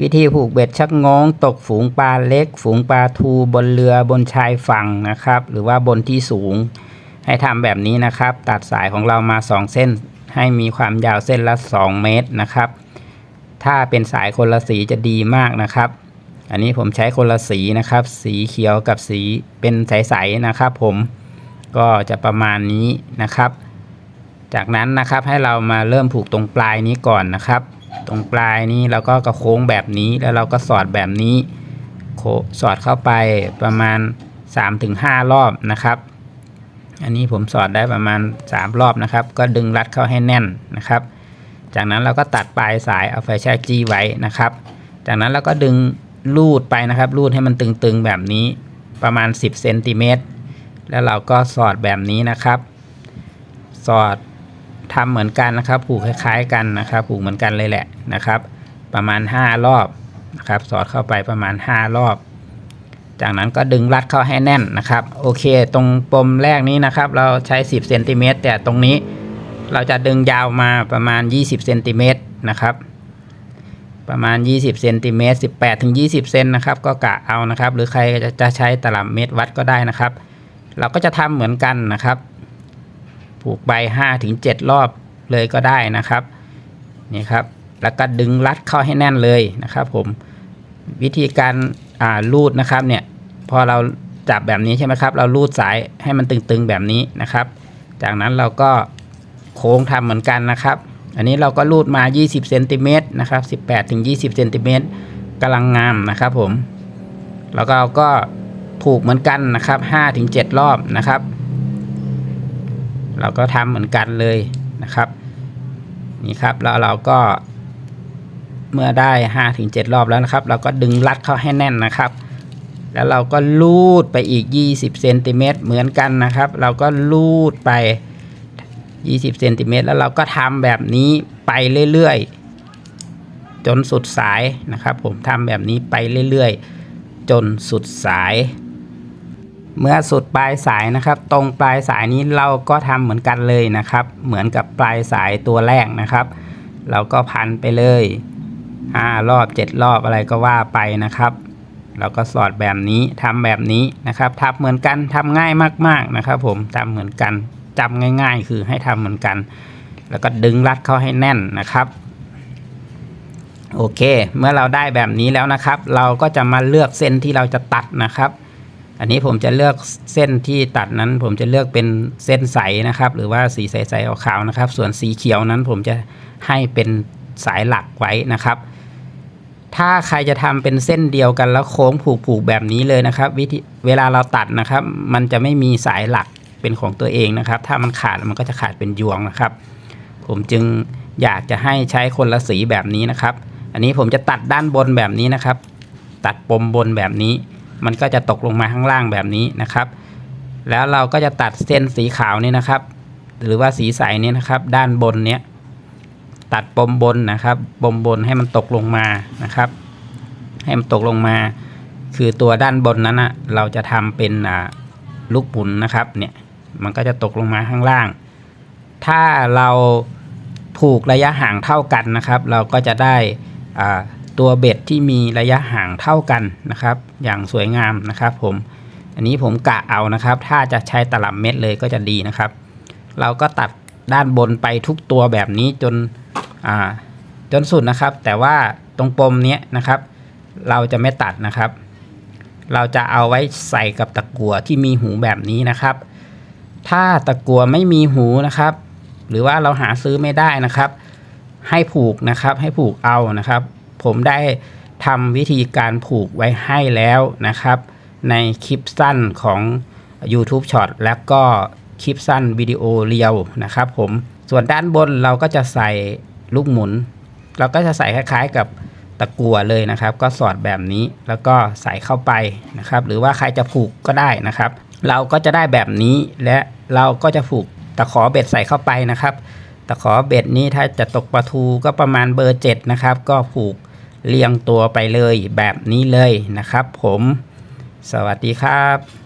วิธีผูกเบ็ดชักงงตกฝูงปลาเล็ก ฝูงปลาทูบนเรือบนชายฝั่งนะครับ หรือว่าบนที่สูง ให้ทำแบบนี้นะครับ ตัดสายของเรามา 2 เส้น ให้มีความยาวเส้นละ 2 เมตรนะครับ ถ้าเป็นสายคนละสีจะดีมากนะครับ อันนี้ผมใช้คนละสีนะครับ สีเขียวกับสีเป็นใสๆนะครับผมก็จะประมาณนี้นะครับ จากนั้นนะครับให้เรามาเริ่มผูกตรงปลายนี้ก่อนนะครับ ตรงปลายนี้เราก็กระโค้งแบบนี้แล้วเราก็สอดแบบนี้โคสอดเข้าไปประมาณ 3-5 รอบนะครับ อันนี้ผมสอดได้ประมาณ 3 รอบนะครับ ก็ดึงรัดเข้าให้แน่นนะครับ จากนั้นเราก็ตัดปลายสายเอาไฟแช็กจี้ไว้นะครับ จากนั้นเราก็ดึงลูดไปนะครับลูดให้มันตึงๆแบบนี้ประมาณ 10เซนติเมตรแล้วเราก็สอดแบบนี้นะครับ สอด ทำเหมือนกันนะครับ ผูกคล้าย ๆ กันนะครับผูกเหมือนกันเลยแหละนะครับ ประมาณ 5 รอบนะครับ สอดเข้าไปประมาณ 5 รอบ จากนั้นก็ดึงรัดเข้าให้แน่นนะครับ โอเค ตรงปมแรกนี้นะครับ เราใช้ 10เซนติเมตรแต่ตรงนี้เราจะดึงยาวมาประมาณ 20เซนติเมตรนะครับประมาณ 20เซนติเมตร18ถึง20เซนนะครับ ก็กะเอานะครับ หรือใครจะจะใช้ตลับเมตรวัดก็ได้นะครับ เราก็จะทำเหมือนกันนะครับ ผูกใบ5ถึง7รอบเลยก็ได้นะครับนี่ครับแล้วก็ดึงรัดเข้าให้แน่นเลยนะครับ ผมวิธีการอ่าลูดนะครับเนี่ยพอเราจับแบบนี้ใช่ไหมครับ เราลูดสายให้มันตึงๆแบบนี้นะครับ จากนั้นเราก็โค้งทำเหมือนกันนะครับ อันนี้เราก็ลูดมา 20เซนติเมตรนะครับ18ถึง20เซนติเมตรกำลังงามนะครับผมแล้วก็เราก็ผูกเหมือนกันนะครับ5ถึง7รอบนะครับ เราก็ทำเหมือนกันเลยนะครับนี่ครับแล้วเราก็เมื่อได้5ถึง7รอบแล้วนะครับ เราก็ดึงรัดเข้าให้แน่นนะครับ แล้วเราก็ลูดไปอีก 20เซนติเมตรเหมือนกันนะครับ เราก็ลูดไป 20เซนติเมตรแล้วเราก็ทำแบบนี้ไปเรื่อยๆ จนสุดสายนะครับ ผมทำแบบนี้ไปเรื่อยๆ จนสุดสาย เมื่อสุดปลายสายนะครับ ตรงปลายสายนี้เราก็ทำเหมือนกันเลยนะครับ เหมือนกับปลายสายตัวแรกนะครับ เราก็พันไปเลย5รอบ 7 รอบอะไรก็ว่าไปนะครับ เราก็สอดแบบนี้ทำแบบนี้นะครับทำเหมือนกันทำง่ายมาก ๆนะครับ ผมทำเหมือนกันจำง่าย ๆ คือให้ทำเหมือนกัน แล้วก็ดึงรัดเข้าให้แน่นนะครับโอเค เมื่อเราได้แบบนี้แล้วนะครับ เราก็จะมาเลือกเส้นที่เราจะตัดนะครับ อันนี้ผมจะเลือกเส้นที่ตัดนั้น ผมจะเลือกเป็นเส้นใสนะครับ หรือว่าสีใสๆขาวนะครับ ส่วนสีเขียวนั้นผมจะให้เป็นสายหลักไว้นะครับ ถ้าใครจะทำเป็นเส้นเดียวกันแล้วโค้งผูกๆแบบนี้เลยนะครับ วิธีเวลาเราตัดนะครับ มันจะไม่มีสายหลักเป็นของตัวเองนะครับ ถ้ามันขาดมันก็จะขาดเป็นยวงนะครับ ผมจึงอยากจะให้ใช้คนละสีแบบนี้นะครับ อันนี้ผมจะตัดด้านบนแบบนี้นะครับ ตัดปมบนแบบนี้ มันก็จะตกลงมาข้างล่างแบบนี้นะครับ แล้วเราก็จะตัดเส้นสีขาวนี่นะครับ หรือว่าสีใสนี่นะครับ ด้านบนเนี้ยตัดปมบนนะครับปมบนให้มันตกลงมานะครับ ให้มันตกลงมา คือตัวด้านบนนั้นนะเราจะทำเป็นอ่าลูกหมุนนะครับเนี่ยมันก็จะตกลงมาข้างล่าง ถ้าเราผูกระยะห่างเท่ากันนะครับ เราก็จะได้อ่า ตัวเบ็ดที่มีระยะห่างเท่ากันนะครับ อย่างสวยงามนะครับผม อันนี้ผมกะเอานะครับ ถ้าจะใช้ตลับเม็ดเลยก็จะดีนะครับ เราก็ตัดด้านบนไปทุกตัวแบบนี้จนอ่าจนสุดนะครับ แต่ว่าตรงปมเนี้ยนะครับ เราจะไม่ตัดนะครับ เราจะเอาไว้ใส่กับตะกั่วที่มีหูแบบนี้นะครับ ถ้าตะกั่วไม่มีหูนะครับ หรือว่าเราหาซื้อไม่ได้นะครับ ให้ผูกนะครับ ให้ผูกเอานะครับ ผมได้ทำวิธีการผูกไว้ให้แล้วนะครับ ในคลิปสั้นของ YouTube Short แล้วก็คลิปสั้นวิดีโอเรียวนะครับผมส่วนด้านบนเราก็จะใส่ลูกหมุน เราก็จะใส่คล้ายๆกับตะกั่วเลยนะครับ ก็สอดแบบนี้แล้วก็ใส่เข้าไปนะครับ หรือว่าใครจะผูกก็ได้นะครับ เราก็จะได้แบบนี้และเราก็จะผูกตะขอเบ็ดใส่เข้าไปนะครับ ตะขอเบ็ดนี้ถ้าจะตกปลาทูก็ประมาณเบอร์ 7 นะครับ ก็ผูก เรียงตัวไปเลยแบบนี้เลยนะครับผม สวัสดีครับ